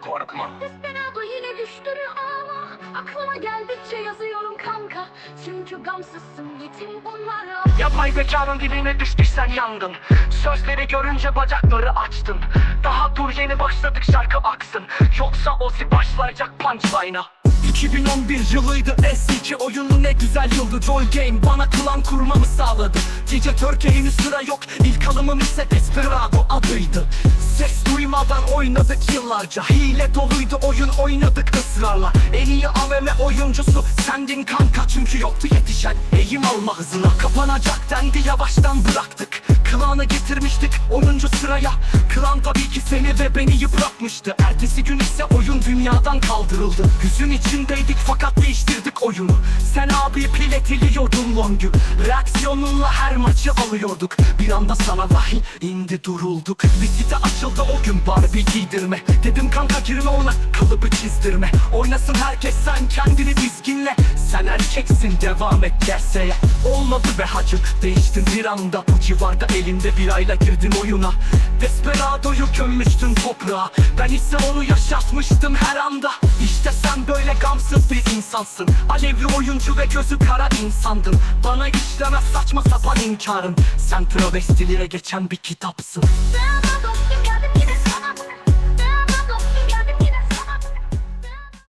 korkma. Desperado yine düştü rüyama Aklıma geldikçe yazıyorum kanka. Çünkü gamsızsın yetim bunlara. Yapay zekanın diline düştüysen yandın Sözleri görünce bacakları açtın. Daha dur yeni başladık şarkı aksın. Yoksa Ozi başlayacak punchline'a. 2011 yılıydı S2 oyunu ne güzel yıldı. Joy Game bana klan kurmamı sağladı. Gece Türkiye henüz sıra yok İlk alımım ise Desperado adıydı Ses duymadan oynadık yıllarca. Hile doluydu oyun oynadık ısrarla. En iyi AVM oyuncusu sendin kanka Çünkü yoktu yetişen. Eğim alma hızına Kapanacak dendi yavaştan bıraktık. Klanı getirmiştik oyuncu sıraya Klan tabii ki seni ve beni yıpratmıştı. Ertesi gün ise oyun dünyadan kaldırıldı. Hüzün içindeydik fakat değiştirdik oyunu. Sen abi pil etiliyordun longü Reaksiyonunla her maçı alıyorduk. Bir anda sana dahil indi durulduk. Bir site açıldı o gün Barbie giydirme. Dedim kanka girme ona kalıbı çizdirme. Oynasın herkes sen kendini dizginle. Sen erkeksin devam et gerçeğe Olmadı be hacı değiştin bir anda. Bu civarda elinde bir ayla girdin oyuna Desperado'yu gömmüştün toprağa. Ben ise onu yaşatmıştım her anda. İşte sen böyle gamsız bir insansın. Alevli oyuncu ve gözü kara insandın. Bana işlemez saçma sapan inkarın. Sen travestilere geçen bir kitapsın